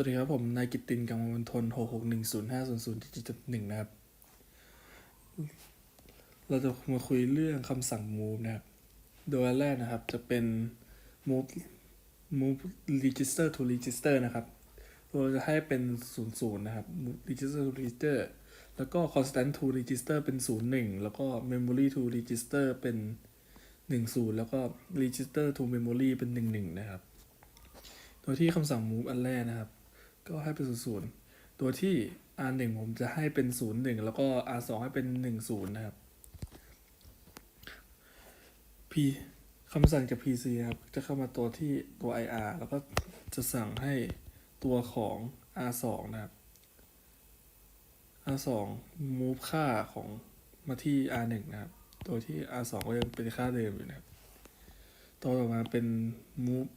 วัสดีครับผม นายกิตตินกำมลทน6 6 1 0 5 0 0ที่1นะครับ เราจะมาคุยเรื่องคำสั่ง move นะครับ โดยอันแรกนะครับจะเป็น move move register to register นะครับ เราจะให้เป็น00นย์ศูนย์นะครับ move register to register แล้วก็ constant to register เป็น01แล้วก็ memory to register เป็น10แล้วก็ register to memory เป็น11นะครับ โดยที่คำสั่ง move อันแรกนะครับ ก็ให้เป็น00โดยที่ R 1ผมจะให้เป็น 01 แล้วก็ R 2ให้เป็น 10 นะครับ P คำสั่งจาก PC นะครับ จะเข้ามาตัวที่ตัว IR แล้วก็จะสั่งให้ตัวของ R 2นะครับ R 2 move ค่าของมาที่ R 1นะครับโดยที่ R 2ก็ยังเป็นค่าเดิมอยู่นะครับ ตัวต่อมาเป็น move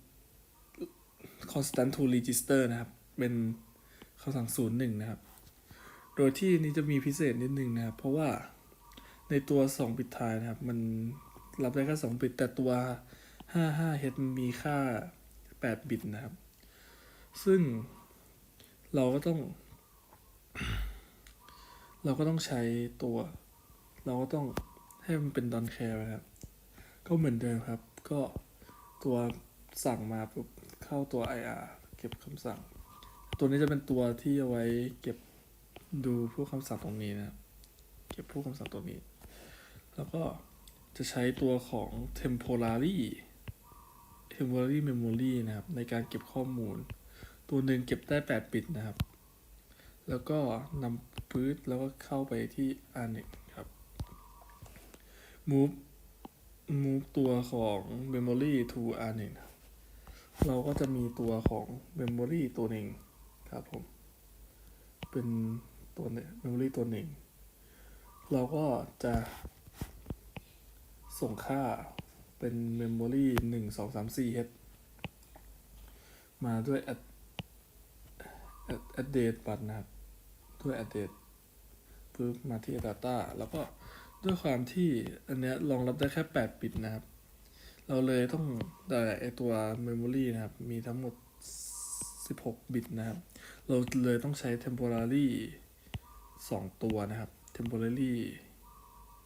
constant to register นะครับ เป็นคำสั่ง01นย์หนึ่งนะครับ โดยที่นี้จะมีพิเศษนิดนึงนะครับ เพราะว่าในตัว2บิตท้ายนะครับ มันรับได้แค่2บิตแต่ตัว 55H มีค่า 8 บิตนะครับ ซึ่งเราก็ต้อง เราก็ต้องใช้ตัว เราก็ต้องให้มันเป็นดอนแคร์นะครับ ก็เหมือนเดิมครับ ก็ตัวสั่งมาปุ๊บเข้าตัว IR เก็บคำสั่ง ตัวนี้จะเป็นตัวที่เอาไว้เก็บดูพวกคำสั่งตรงนี้นะเก็บพวกคำสั่งตรงนี้ แล้วก็จะใช้ตัวของ temporary temporary memory นะครับ ในการเก็บข้อมูล ตัวหนึ่งเก็บได้ 8 บิตนะครับ แล้วก็นำพื้นแล้วก็เข้าไปที่ R1 ครับ move move ตัวของ memory to R1 ครับเราก็จะมีตัวของ memory ตัวหนึ่ง ครับผม เป็นตัวเนี่ย memory ตัวหนึ่ง เราก็จะส่งค่าเป็น memory หนึ่งสองสามสี่ h มาด้วย add add date บัตรนะครับ ด้วย address ปึ๊บมาที่ data แล้วก็ด้วยความที่อันเนี้ยรองรับได้แค่ 8 บิตนะครับ เราเลยต้องแต่ไอตัว memory นะครับ มีทั้งหมด 16 บิตนะครับ เราเลยต้องใช้ temporary 2 ตัวนะครับ temporary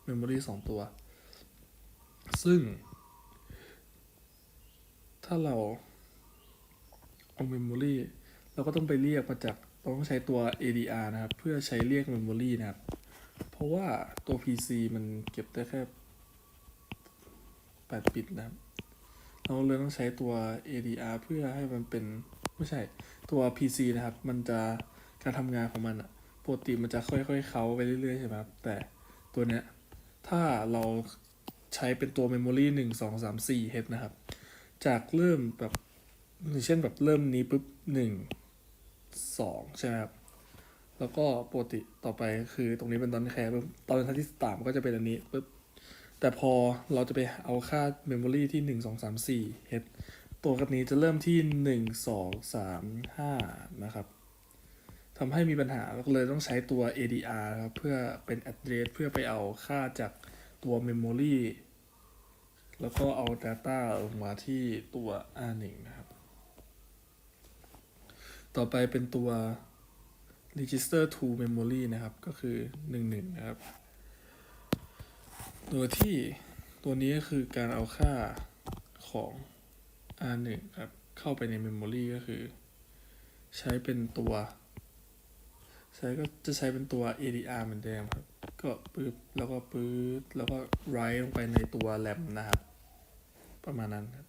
memory 2 ตัว ซึ่ง ถ้าเราเอา memory เราก็ต้องไปเรียกมาจากต้องใช้ตัว ADR นะครับ เพื่อใช้เรียก memory นะครับ เพราะว่าตัว PC มันเก็บได้แค่8บิตนะครับ เราเลยต้องใช้ตัว ADR เพื่อให้มันเป็น ไม่ใช่ ตัว PC นะครับ มันจะการทำงานของมันอะปกติมันจะค่อยๆเขาไปเรื่อยๆใช่ไหมครับ แต่ตัวเนี้ย ถ้าเราใช้เป็นตัว Memory หนึ่งสองสามสี่ H นะครับ จากเริ่มแบบอย่างเช่นแบบเริ่มนี้ปุ๊บหนึ่งสองใช่ไหมครับ แล้วก็ปกติต่อไปคือตรงนี้เป็นตอนแคร์ปุ๊บตอนที่สามก็จะเป็นอันนี้ปุ๊บแต่พอเราจะไปเอาค่า Memory ที่หนึ่งสองสามสี่ H ตัวกันนี้จะเริ่มที่หนึ่งสองสามห้านะครับทำให้มีปัญหาเราก็เลยต้องใช้ตัว ADR ครับเพื่อเป็น address เพื่อไปเอาค่าจากตัว memory แล้วก็เอา data ลงมาที่ตัว R1 นะครับ ต่อไปเป็นตัว register to memory นะครับ ก็คือ 11 นะครับ โดยที่ตัวนี้ก็คือการเอาค่าของ R1 ครับ เข้าไปใน memory ก็คือ ใช้เป็นตัว ใช้ก็จะใช้เป็นตัว ADR เหมือนเดิมครับ ก็ปึ๊บแล้วก็ปึ๊บแล้วก็ write ลงไปในตัว RAM นะครับ ประมาณนั้นครับ